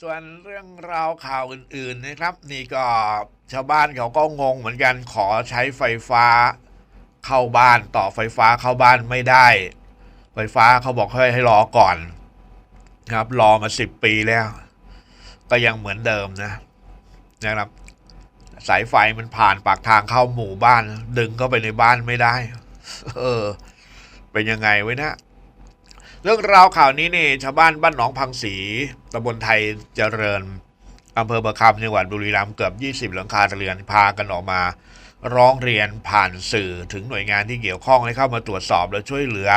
ส่วนเรื่องราวข่าวอื่น ๆนะครับ นี่ก็ชาวบ้านเขาก็งงเหมือนกันขอใช้ไฟฟ้าเข้าบ้านต่อไฟฟ้าเข้าบ้านไม่ได้ ไฟฟ้าเขาบอกให้ให้รอก่อนนะครับรอมาสิบปีแล้ว ก็ยังเหมือนเดิมนะนะครับ สายไฟมันผ่านปากทางเข้าหมู่บ้าน ดึงเข้าไปในบ้านไม่ได้ เออ เป็นยังไงไว้นะ เรื่องราวข่าวนี้นี่ชาวบ้านบ้านหนองพังศรีตำบลไทยเจริญอำเภอประคำจังหวัดบุรีรัมย์เกือบ 20 หลังคาเรือนพากันออกมา ร้องเรียนผ่านสื่อถึงหน่วยงานที่เกี่ยวข้องให้เข้ามาตรวจสอบและช่วยเหลือ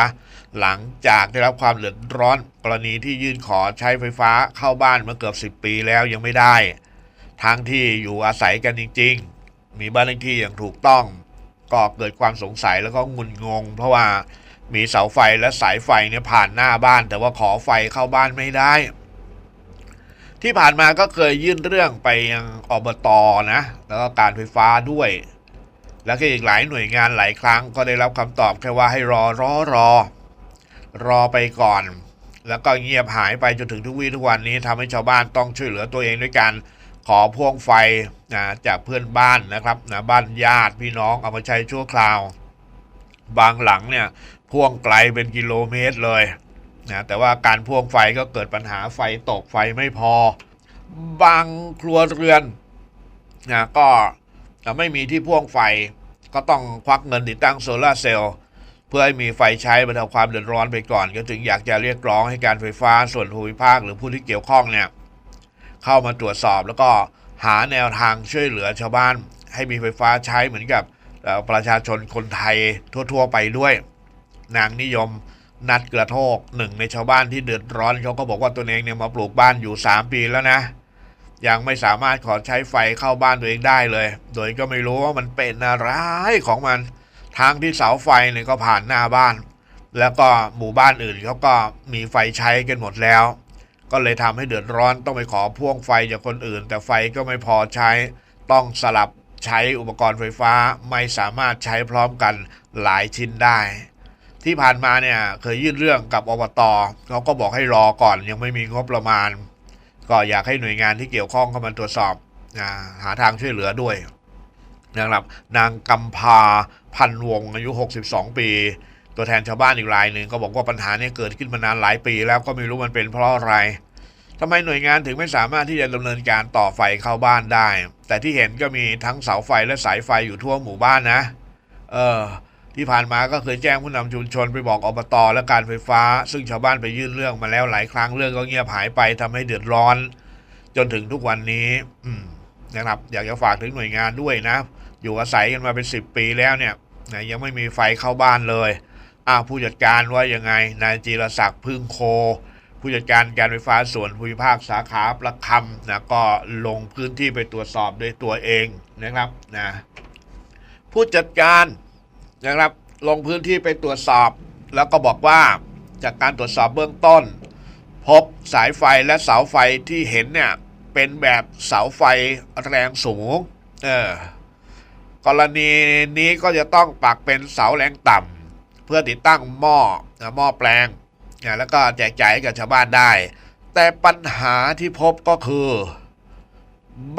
หลังจากได้รับความเดือดร้อนกรณีที่ยื่นขอใช้ไฟฟ้าเข้าบ้านมาเกือบ 10 ปีแล้วยังไม่ได้ ทั้งที่อยู่อาศัยกันจริง ๆ มีบ้านเลขที่อย่างถูกต้อง ก็เกิดความสงสัยแล้วก็งุนงง เพราะว่า มีเสาไฟและสายไฟเนี่ยผ่านหน้าบ้าน แต่ว่าขอไฟเข้าบ้านไม่ได้ ที่ผ่านมาก็เคยยื่นเรื่องไปยังอบตนะ แล้วก็การไฟฟ้าด้วย แล้วก็อีกหลายหน่วยงานหลายครั้งก็ได้รับคำตอบแค่ว่าให้รอรอรอ รอไปก่อน แล้วก็เงียบหายไปจนถึงทุกวี่ทุกวันนี้ทำให้ชาวบ้านต้องช่วยเหลือตัวเองด้วยการขอพ่วงไฟนะจากเพื่อนบ้านนะครับนะบ้านญาติพี่น้องเอามาใช้ชั่วคราว บางหลังเนี่ย พ่วงไกลเป็นกิโลเมตรเลยนะแต่ว่าการพ่วงไฟก็เกิดปัญหาไฟตกไฟไม่พอ บางครัวเรือนนะก็ไม่มีที่พ่วงไฟก็ต้องควักเงินติดตั้งโซลาเซลล์เพื่อให้มีไฟใช้บรรเทาความเดือดร้อนไปก่อน ก็ถึงอยากจะเรียกร้องให้การไฟฟ้าส่วนภูมิภาคหรือผู้ที่เกี่ยวข้องเนี่ยเข้ามาตรวจสอบแล้วก็หาแนวทางช่วยเหลือชาวบ้าน ให้มีไฟฟ้าใช้เหมือนกับประชาชนคนไทยทั่ว ๆ ไปด้วย นางนิยมนัดกระโทกหนึ่งในชาวบ้านที่เดือดร้อนเขาก็บอกว่าตัวเองเนี่ยมาปลูกบ้านอยู่ 3 ปีแล้วนะ ยังไม่สามารถขอใช้ไฟเข้าบ้านตัวเองได้เลย โดยก็ไม่รู้ว่ามันเป็นอะไรของมันทางที่เสาไฟเนี่ยก็ผ่านหน้าบ้าน แล้วก็หมู่บ้านอื่นเขาก็มีไฟใช้กันหมดแล้ว ก็เลยทำให้เดือดร้อนต้องไปขอพ่วงไฟจากคนอื่น แต่ไฟก็ไม่พอใช้ต้องสลับใช้อุปกรณ์ไฟฟ้าไม่สามารถใช้พร้อมกันหลายชิ้นได้ ที่ผ่านมาเนี่ยเคยยื่นเรื่องกับอบตเขาก็บอกให้รอก่อนยังไม่มีงบประมาณ ก็อยากให้หน่วยงานที่เกี่ยวข้องเข้ามาตรวจสอบหาทางช่วยเหลือด้วยนะครับนางกำพาพันวงอายุ 62 ปี ตัวแทนชาวบ้านอีกรายหนึ่งก็บอกว่าปัญหานี้เกิดขึ้นมานานหลายปีแล้วก็ไม่รู้มันเป็นเพราะอะไรทำไมหน่วยงานถึงไม่สามารถที่จะดำเนินการต่อไฟเข้าบ้านได้ แต่ที่เห็นก็มีทั้งเสาไฟและสายไฟอยู่ทั่วหมู่บ้านนะ เออ ที่ผ่านมาก็เคยแจ้งผู้นำชุมชนไปบอกอบตและการไฟฟ้า ซึ่งชาวบ้านไปยื่นเรื่องมาแล้วหลายครั้งเรื่องก็เงียบหายไปทำให้เดือดร้อน จนถึงทุกวันนี้อืนะครับ อยากจะฝากถึงหน่วยงานด้วยนะ อยู่อาศัยกันมาเป็นสิบปีแล้วเนี่ยยังไม่มีไฟเข้าบ้านเลยอ้าผู้จัดการว่ายังไงนายจีรศักดิ์พึ่งโค ผู้จัดการการไฟฟ้าส่วนภูมิภาคสาขาประคำนะก็ลงพื้นที่ไปตรวจสอบด้วยตัวเองนะครับนะผู้จัดการ นะครับ ลงพื้นที่ไปตรวจสอบ แล้วก็บอกว่าจากการตรวจสอบเบื้องต้น พบสายไฟและเสาไฟที่เห็นเนี่ย เป็นแบบเสาไฟแรงสูงเออกรณีนี้ก็จะต้องปักเป็นเสาแรงต่ำเพื่อติดตั้งหม้อหม้อแปลงแล้วก็แจกจ่ายกับชาวบ้านได้ แต่ปัญหาที่พบก็คือ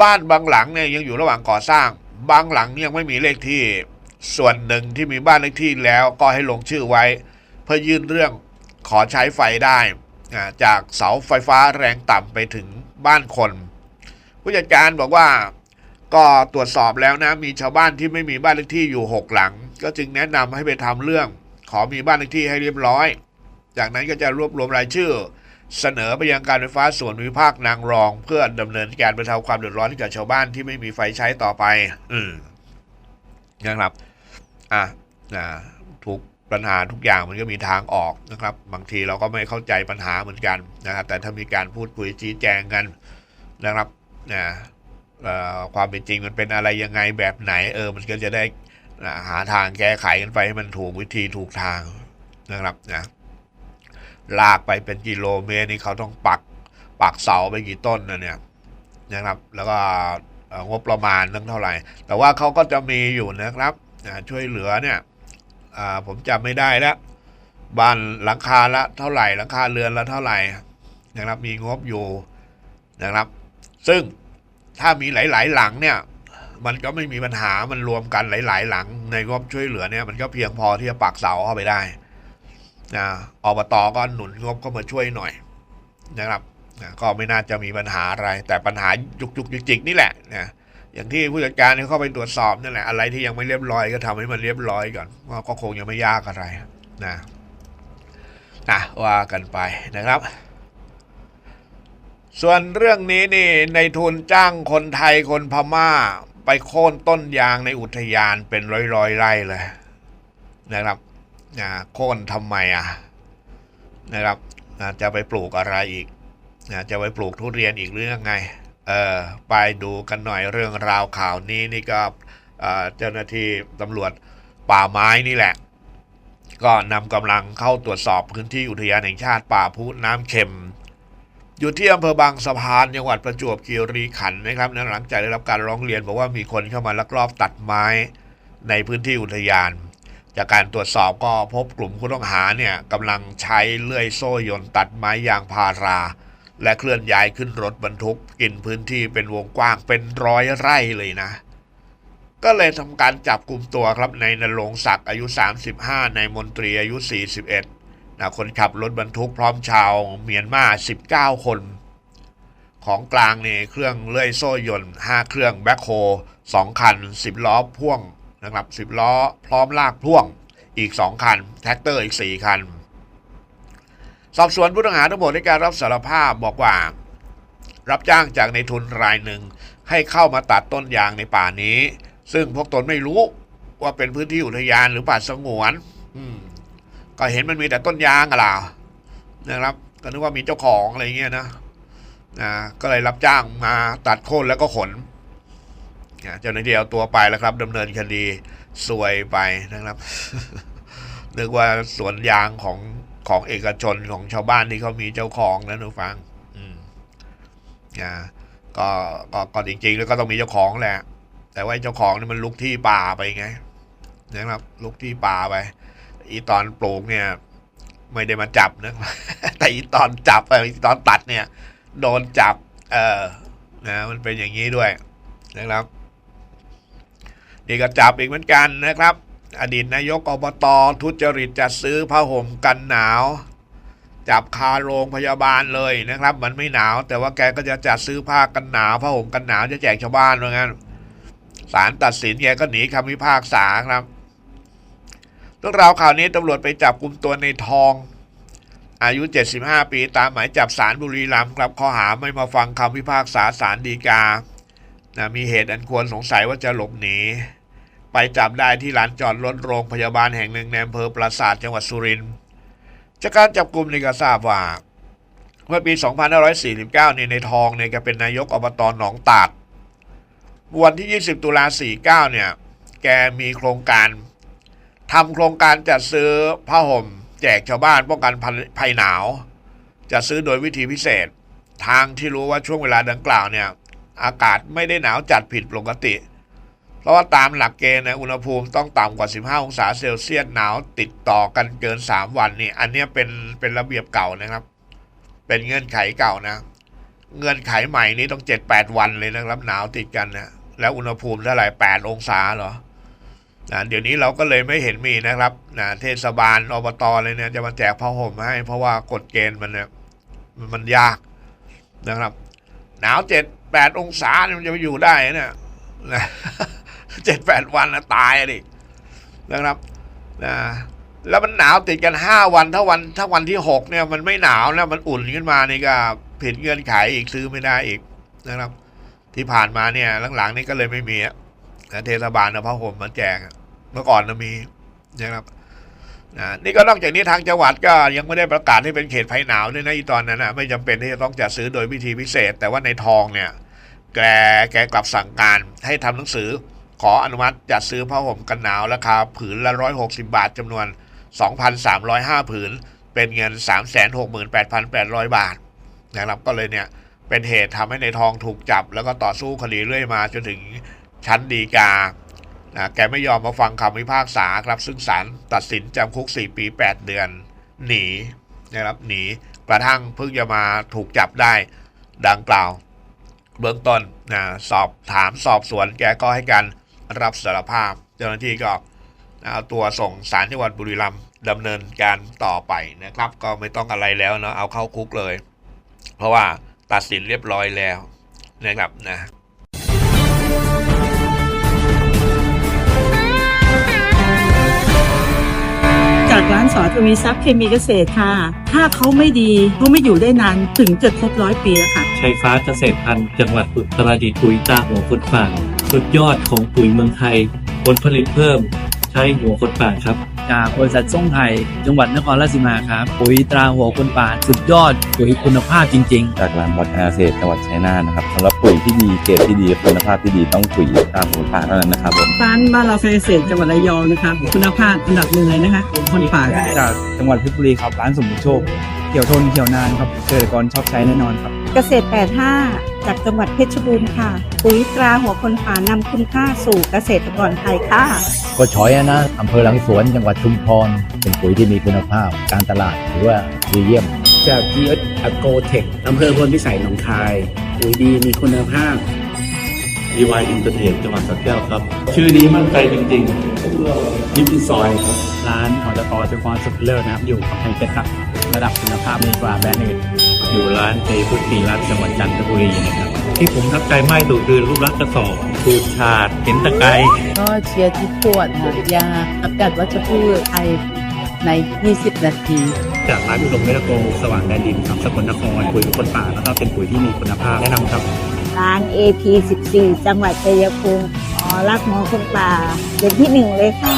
บ้านบางหลังเนี่ยยังอยู่ระหว่างก่อสร้าง บางหลังยังไม่มีเลขที่ ส่วนหนึ่งที่มีบ้านเลขที่แล้วก็ให้ลงชื่อไว้ เพื่อยื่นเรื่องขอใช้ไฟได้จากเสาไฟฟ้าแรงต่ำไปถึงบ้านคน ผู้จัดการบอกว่าก็ตรวจสอบแล้วนะมีชาวบ้านที่ไม่มีบ้านเลขที่อยู่ 6 หลัง ก็จึงแนะนำให้ไปทำเรื่อง ขอมีบ้านเลขที่ให้เรียบร้อย จากนั้นก็จะรวบรวมรายชื่อ เสนอไปยังการไฟฟ้าส่วนภูมิภาคนางรอง เพื่อดำเนินการบรรเทาความเดือดร้อนให้กับชาวบ้านที่ไม่มีไฟใช้ต่อไป อืมนะครับ อะนะทุกปัญหาทุกอย่างมันก็มีทางออกนะครับ บางทีเราก็ไม่เข้าใจปัญหาเหมือนกันนะครับ แต่ถ้ามีการพูดคุยชี้แจงกันนะครับนะเอ่อความเป็นจริงมันเป็นอะไรยังไงแบบไหน เออ มันก็จะได้หาทางแก้ไขกันไปให้มันถูกวิธีถูกทางนะครับนะลากไปเป็นกิโลเมตรนี่เขาต้องปักปักเสาไปกี่ต้นนะเนี่ยนะครับ แล้วก็งบประมาณตั้งเท่าไหร่ แต่ว่าเขาก็จะมีอยู่นะครับ อ่าช่วยเหลือเนี่ยผมจำไม่ได้แล้วบ้านหลังคาละเท่าไหร่หลังคาเรือนละเท่าไหร่นะครับมีงบอยู่นะครับ ซึ่งถ้ามีหลาย ๆ หลังเนี่ยมันก็ไม่มีปัญหามันรวมกันหลาย ๆ หลัง ในงบช่วยเหลือเนี่ยมันก็เพียงพอที่จะปักเสาเข้าไปได้นะอบตก็หนุนงบเข้ามาช่วยหน่อยนะครับนะก็ไม่น่าจะมีปัญหาอะไร แต่ปัญหายุกยุกจิกๆนี่แหละนะ อย่างที่ผู้จัดการเนี่ยเข้าไปตรวจสอบนั่นแหละอะไรที่ยังไม่เรียบร้อยก็ทำให้มันเรียบร้อยก่อนว่าก็คงยังไม่ยากอะไรนะนะว่ากันไปนะครับ ส่วนเรื่องนี้นี่ในทุนจ้างคนไทยคนพม่า ไปโค่นต้นยางในอุทยานเป็นร้อยร้อยๆไร่เลยนะครับนะโค่นทำไมอะนะครับนะจะไปปลูกอะไรอีกนะจะไปปลูกทุเรียนอีกหรือยังไง เออไปดูกันหน่อยเรื่องราวข่าวนี้นี่ก็เจ้าหน้าที่ตำรวจป่าไม้นี่แหละ ก็นำกำลังเข้าตรวจสอบพื้นที่อุทยานแห่งชาติป่าพุน้ำเค็ม อยู่ที่อำเภอบางสะพานจังหวัดประจวบคีรีขันธ์นะครับนหลังจากได้รับการร้องเรียนบอกว่ามีคนเข้ามาลักลอบตัดไม้ในพื้นที่อุทยาน จากการตรวจสอบก็พบกลุ่มผู้ต้องหาเนี่ยกำลังใช้เลื่อยโซ่ยนต์ตัดไม้ยางพารา และเคลื่อนย้ายขึ้นรถบรรทุกกินพื้นที่เป็นวงกว้างเป็นร้อยไร่เลยนะ ก็เลยทำการจับกลุ่มตัวครับในนรงศักดิ์อายุ 35 ในมนตรีอายุ 41นะคนขับรถบรรทุกพร้อมชาวเมียนมา 19 คน ของกลางนี่เครื่องเลื่อยโซ่ยนต์ 5 เครื่องแบ็คโฮ2 คัน 10 ล้อพ่วงนะครับ 10 ล้อพร้อมลากพ่วงอีก 2 คัน แท็กเตอร์อีก 4 คัน สอบสวนผู้ต้องหาทั้งหมดในการรับสารภาพบอกว่า รับจ้างจากในทุนรายหนึ่งให้เข้ามาตัดต้นยางในป่านี้ ซึ่งพวกตนไม่รู้ว่าเป็นพื้นที่อุทยานหรือป่าสงวน อืมก็เห็นมันมีแต่ต้นยางอะล่ะนะครับก็นึกว่ามีเจ้าของอะไรเงี้ยนะนะก็เลยรับจ้างมาตัดโค่นแล้วก็ขนนะเจ้าหน้าที่เอาตัวไปแล้วครับดำเนินคดีสวยไปนะครับนึกว่าสวนยางของ ของเอกชนของชาวบ้านที่เขามีเจ้าของนะหนูฟัง อืมนะก็ก็ก็จริง ๆ แล้วก็ต้องมีเจ้าของแหละ แต่ว่าเจ้าของนี่มันลุกที่ป่าไปไงนะครับลุกที่ป่าไป อีตอนปลูกเนี่ย ไม่ได้มาจับนะแต่อีตอนจับเอออีตอนตัดเนี่ย โดนจับ เออนะมันเป็นอย่างนี้ด้วยนะครับนี่ก็จับอีกเหมือนกันนะครับ อดีตนายกอบตทุจริตจัดซื้อผ้าห่มกันหนาว จับคาโรงพยาบาลเลยนะครับ มันไม่หนาว แต่ว่าแกก็จะจัดซื้อผ้ากันหนาวผ้าห่มกันหนาวจะแจกชาวบ้านว่างั้นศาลตัดสินแกก็หนีคำพิพากษาครับเรื่องราวข่าวนี้ตำรวจไปจับกลุ่มตัวในทอง อายุ 75 ปีตามหมายจับสารบุรีรัมย์ครับข้อหาไม่มาฟังคำพิพากษาสารดีกานะมีเหตุอันควรสงสัยว่าจะหลบหนี ไปจับได้ที่ลานจอดรถโรงพยาบาลแห่งหนึ่งในอำเภอปราสาทจังหวัดสุรินทร์จากการจับกลุ่มนี่ก็ทราบว่า เมื่อปี 2549เนี่ยในทองเนี่ยแกเป็นนายกอบตหนองตาดวันที่ 20 ตุลา49 เนี่ย แกมีโครงการทำโครงการจัดซื้อผ้าห่ม แจกชาวบ้านป้องกันภัยหนาวจะซื้อโดยวิธีพิเศษ ทางที่รู้ว่าช่วงเวลาดังกล่าวเนี่ย อากาศไม่ได้หนาวจัดผิดปกติ ราะว่าตามหลักเกณฑ์นะอุณหภูมิต้องต่ำกว่า 15 องศาเซลเซียสหนาวติดต่อกันเกิน 3 วันนี่อันนี้เป็นเป็นระเบียบเก่านะครับ เป็นเงื่อนไขเก่านะ เงื่อนไขใหม่นี้ต้อง 7-8 วันเลยนะครับหนาวติดกันนะแล้วอุณหภูมิเท่าไหร่ 8 องศาเหรอนะเดี๋ยวนี้เราก็เลยไม่เห็นมีนะครับนะเทศบาลอบตเลยเนี่ยจะมาแจกผ้าห่มให้ เพราะว่ากฎเกณฑ์มันเนี่ยมันมันยากนะครับ หนาวเจ็ดแปดองศาเนี่ยมันจะไปอยู่ได้เนี่ยนะ เจ็ดแปดวันนะตายอะดินะครับนะแล้วมันหนาวติดกันห้าวันถ้าวันถ้าวันที่หกเนี่ย มันไม่หนาวแล้วมันอุ่นขึ้นมานี่ก็ผิดเงื่อนไขอีกซื้อไม่ได้อีกนะครับ ที่ผ่านมาเนี่ยหลังๆนี่ก็เลยไม่มีอะนะเทศบาลเอาผ้าห่มมาแจกเมื่อก่อนนะมีนะครับนะนี่ก็นอกจากนี้ทางจังหวัดก็ยังไม่ได้ประกาศให้เป็นเขตภัยหนาวด้วยนะอีตอนนั้นนะไม่จำเป็นที่จะต้องจัดซื้อโดยวิธีพิเศษ แต่ว่าในทองเนี่ย แกแกกลับสั่งการให้ทำหนังสือ ขออนุมัติจัดซื้อผ้าห่มกันหนาวราคาผืนละร้อยหกสิบาทจำนวน 2,305 ผืน เป็นเงิน 368,800 บาทนะครับก็เลยเนี่ยเป็นเหตุทำให้ในทองถูกจับ แล้วก็ต่อสู้คดีเรื่อยมาจนถึงชั้นดีกานะแกไม่ยอมมาฟังคำพิพากษาครับ ซึ่งศาลตัดสินจำคุก 4 ปี 8 เดือน หนีนะครับหนีกระทั่งเพิ่งจะมาถูกจับได้ดังกล่าว เบื้องต้นนะสอบถามสอบสวนแกก็ให้การ รับสารภาพ เจ้าหน้าที่ก็เอาตัวส่งสารจังหวัดบุรีรัมย์ดำเนินการต่อไปนะครับ ก็ไม่ต้องอะไรแล้วเนาะเอาเข้าคุกเลย เพราะว่าตัดสินเรียบร้อยแล้วนะครับนะจากร้านสอทวีทรัพย์เคมีเกษตรค่ะ ถ้าเขาไม่ดีเขาไม่อยู่ได้นานถึงจะครบร้อยปีแล้วค่ะ ชัยฟ้าเกษตรพันธุ์จังหวัดอุตรดิตถ์ปุ๋ยตาหัวคนป่า สุดยอดของปุ๋ยเมืองไทย ผลผลิตเพิ่ม ใช้หัวคนป่าครับ จากบริษัทส่งไทย จังหวัดนครราชสีมาครับ ปุ๋ยตราหัวคนป่าสุดยอดปุ๋ยคุณภาพจริง ๆ จากร้านวัฒนาเกษตรจังหวัดชัยนาทนะครับสำหรับปุ๋ยที่ดีเกรดที่ดีคุณภาพที่ดีต้องปุ๋ยตามหมูป่าเท่านั้นนะครับผมร้านบ้านเราเกษตรจังหวัดระยองนะคะคุณภาพอันดับหนึ่งเลยนะคะคนป่าค่ะจากจังหวัดเพชรบุรีครับร้านสมบูรณ์โชคเขียวทนเขียวนานครับเกษตรกรชอบใช้แน่นอนครับ เกษตร 85 จากจังหวัดเพชรบูรณ์ค่ะ ปุ๋ยตราหัวคนป่านำคุณค่าสู่เกษตรกรไทยค่ะ ก็ช้อยนะอำเภอหลังสวนจังหวัดชุมพร เป็นปุ๋ยที่มีคุณภาพ การตลาดถือว่าดีเยี่ยม จาก GS a g r o t e c h อำเภอพลพิสัยหนองคาย ปุ๋ยดีมีคุณภาพ DY Entertainment จังหวัดสระแก้วครับ ชื่อนี้มั่นใจจริงๆยิปปี้ซอยครับร้านของตะกอเจ้าของสุดเลิศนะครับ อยู่กับไทยเพชรครับ ระดับคุณภาพดีกว่าแบรนด์อื่น อยู่ร้านเจพุทธีรัตน์จังหวัดจันทบุรีนะครับ ที่ผมทับใจมากที่สุดคือรูปลักษณ์กระสอบสูดฉาดเห็นตะไคร้ก็เชียร์ที่ปวดหายาอากาศวัชพืชไทยใน 20 นาที จากร้านอุดมเมรโกสว่างแดนดินครับสกลนครปุ๋ยคนป่าแล้วก็เป็นปุ๋ยที่มีคุณภาพแนะนำครับ ร้าน AP 14 จังหวัดชัยภูมิอ๋อ รักหมอคนป่าเป็นที่หนึ่งเลยค่ะ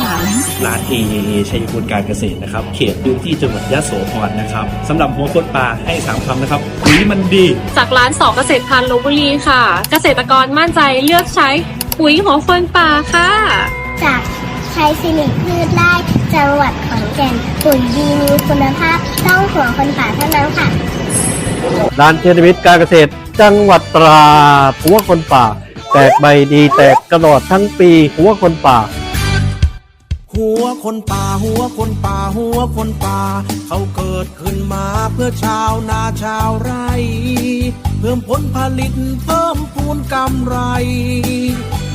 ร้าน AAA ชัยภูมิการเกษตรนะครับ เขตพื้นที่จังหวัดยะโสธรนะครับสำหรับหัวคนป่าให้สามคำนะครับปุ๋ยมันดี จากร้านสอเกษตรพันธุ์ลบบุรีค่ะ เกษตรกรมั่นใจเลือกใช้ปุ๋ยหัวคนป่าค่ะ จากชัยสิริพืชไร่จังหวัดขอนแก่นปุ๋ยดีมีคุณภาพต้องหัวคนป่าเท่านั้นค่ะ ร้านเทนมิตการเกษตรจังหวัดตราดหัวคนป่า แตกใบดีแตกกระดดทั้งปีหัวคนป่า หัวคนป่า หัวคนป่า หัวคนป่า เขาเกิดขึ้นมาเพื่อชาวนาชาวไร่ เพิ่มผลผลิตเพิ่มพูนกำไร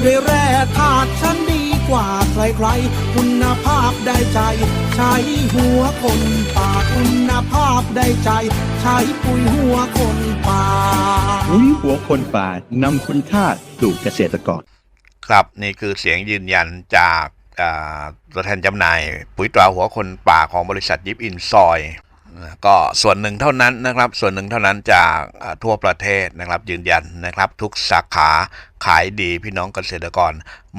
ด้วยแร่ธาตุชั้นดี กว่าใครๆ คุณภาพได้ใจ ใช้หัวคนป่าคุณภาพได้ใจ ใช้ปุ๋ยหัวคนป่าปุ๋ยหัวคนป่านำคุณค่าสู่เกษตรกร ครับนี่คือเสียงยืนยันจากอ่าตัวแทนจำหน่าย ปุ๋ยตราหัวคนป่าของบริษัทยิปอินซอย ก็ส่วนหนึ่งเท่านั้นนะครับ ส่วนหนึ่งเท่านั้นจากทั่วประเทศนะครับ ยืนยันนะครับ ทุกสาขาขายดีพี่น้องเกษตรกร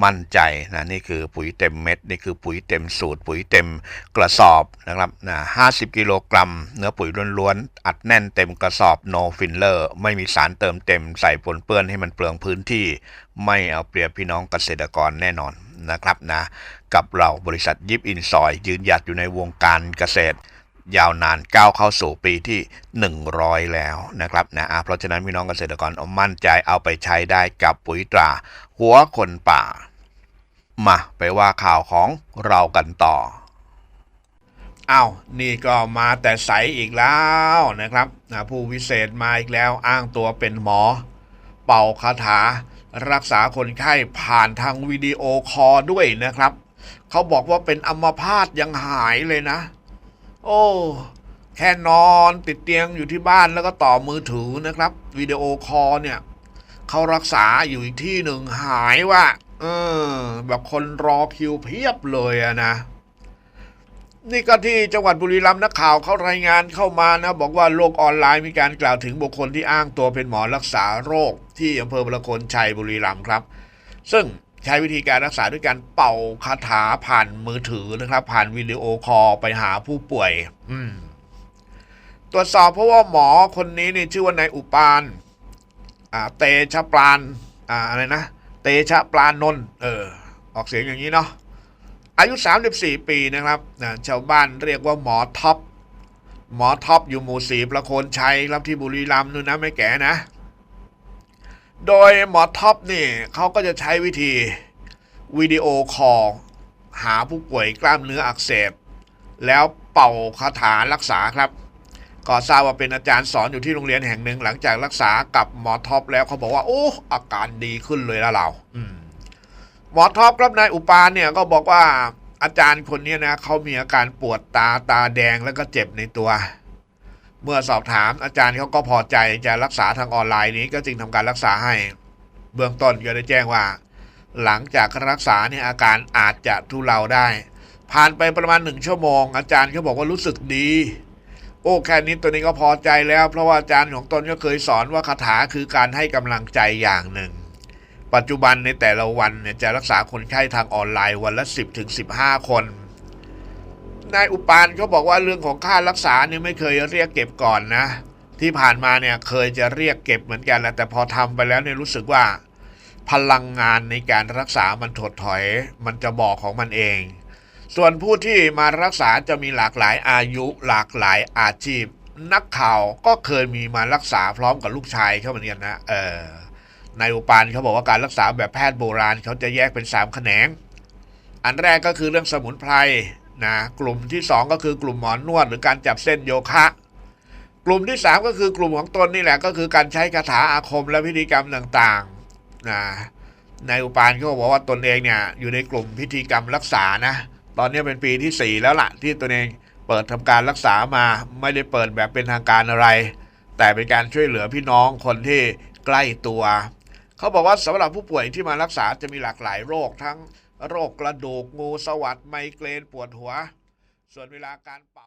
มั่นใจนะนี่คือปุ๋ยเต็มเม็ด นี่คือปุ๋ยเต็มสูตร ปุ๋ยเต็มกระสอบนะครับนะ50กิโลกรัม เนื้อปุ๋ยล้วนๆอัดแน่นเต็มกระสอบ no filler ไม่มีสารเติมเต็มใส่ปนเปื้อนให้มันเปลืองพื้นที่ ไม่เอาเปรียบพี่น้องเกษตรกรแน่นอนนะครับนะกับเราบริษัทยิปอินซอย ยืนหยัดอยู่ในวงการเกษตร ยาวนานก้าวเข้าสู่ปีที่ 100 แล้วนะครับนะเพราะฉะนั้นพี่น้องเกษตรกรมั่นใจเอาไปใช้ได้กับปุ๋ยตรา หัวคนป่า มาไปว่าข่าวของเรากันต่ออ้าวนี่ก็มาแต่ใสอีกแล้วนะครับนะผู้วิเศษมาอีกแล้วอ้างตัวเป็นหมอ เป่าคาถา รักษาคนไข้ผ่านทางวิดีโอคอลด้วยนะครับ เขาบอกว่าเป็นอัมพาตยังหายเลยนะ โอ้แค่นอนติดเตียงอยู่ที่บ้านแล้วก็ต่อมือถือนะครับวิดีโอคอลเนี่ยเขารักษาอยู่อีกที่หนึ่งหายว่าเออ แบบคนรอคิวเพียบเลยอะนะ นี่ก็ที่จังหวัดบุรีรัมย์นักข่าวเขารายงานเข้ามานะ บอกว่าโลกออนไลน์มีการกล่าวถึงบุคคลที่อ้างตัวเป็นหมอรักษาโรค ที่อำเภอประโคนชัยบุรีรัมย์ครับ ซึ่ง ใช้วิธีการรักษาด้วยการเป่าคาถาผ่านมือถือนะครับ ผ่านวิดีโอคอลไปหาผู้ป่วย อืม ตรวจสอบเพราะว่าหมอคนนี้นี่ชื่อว่านายอุปานอ่าเตชะปรานอ่าอะไรนะเตชะปราณนนท์เออ ออกเสียงอย่างนี้เนาะอายุ 34 ปีนะครับนะชาวบ้านเรียกว่าหมอท็อปหมอท็อปอยู่หมู่สีประโคนชัยรับที่บุรีรัมย์นู่นนะไม่แก่นะ โดยหมอท็อปนี่เขาก็จะใช้วิธีวิดีโอคอลหาผู้ป่วยกล้ามเนื้ออักเสบ แล้วเป่าคาถารักษาครับก็ทราบว่าเป็นอาจารย์สอนอยู่ที่โรงเรียนแห่งหนึ่งหลังจากรักษากับหมอท็อปแล้วเขาบอกว่า โอ้อาการดีขึ้นเลยละเราหมอท็อปครับนายอุปานเนี่ยก็บอกว่าอาจารย์คนนี้นะเขามีอาการปวดตาตาแดงแล้วก็เจ็บในตัว เมื่อสอบถามอาจารย์เขาก็พอใจจะรักษาทางออนไลน์นี้ก็จึงทำการรักษาให้ เบื้องต้นก็ได้แจ้งว่า หลังจากรักษาเนี่ยอาการอาจจะทุเลาได้ ผ่านไปประมาณหนึ่งชั่วโมง อาจารย์เขาบอกว่ารู้สึกดี โอ้แค่นี้ตัวนี้ก็พอใจแล้ว เพราะว่าอาจารย์ของตนก็เคยสอนว่าคาถาคือการให้กำลังใจอย่างหนึ่ง ปัจจุบันในแต่ละวันเนี่ยจะรักษาคนไข้ทางออนไลน์วันละ 10ถึง15 คน นายอุปานเขาบอกว่าเรื่องของค่ารักษาเนี่ยไม่เคยเรียกเก็บก่อนนะ ที่ผ่านมาเนี่ยเคยจะเรียกเก็บเหมือนกันแหละแต่พอทำไปแล้วเนี่ยรู้สึกว่า พลังงานในการรักษามันถดถอย มันจะบอกของมันเอง ส่วนผู้ที่มารักษาจะมีหลากหลายอายุหลากหลายอาชีพ นักข่าวก็เคยมีมารักษาพร้อมกับลูกชายเขาเหมือนกันนะเออนายอุปานเขาบอกว่าการรักษาแบบแพทย์โบราณเขาจะแยกเป็น3แขนงอันแรกก็คือเรื่องสมุนไพร นะกลุ่มที่ 2 ก็คือกลุ่มหมอนนวดหรือการจับเส้นโยคะ กลุ่มที่ 3 ก็คือกลุ่มของตนนี่แหละก็คือการใช้คาถาอาคมและพิธีกรรมต่างๆนะนายอุปานเขาบอกว่าตนเองเนี่ยอยู่ในกลุ่มพิธีกรรมรักษานะตอนนี้เป็นปีที่ 4 แล้วล่ะ ที่ตนเองเปิดทำการรักษามาไม่ได้เปิดแบบเป็นทางการอะไร แต่เป็นการช่วยเหลือพี่น้องคนที่ใกล้ตัว เขาบอกว่าสำหรับผู้ป่วยที่มารักษาจะมีหลากหลายโรคทั้ง โรคกระดูกงูสวัสดไมเกรนปวดหัว ส่วนเวลาการเป่า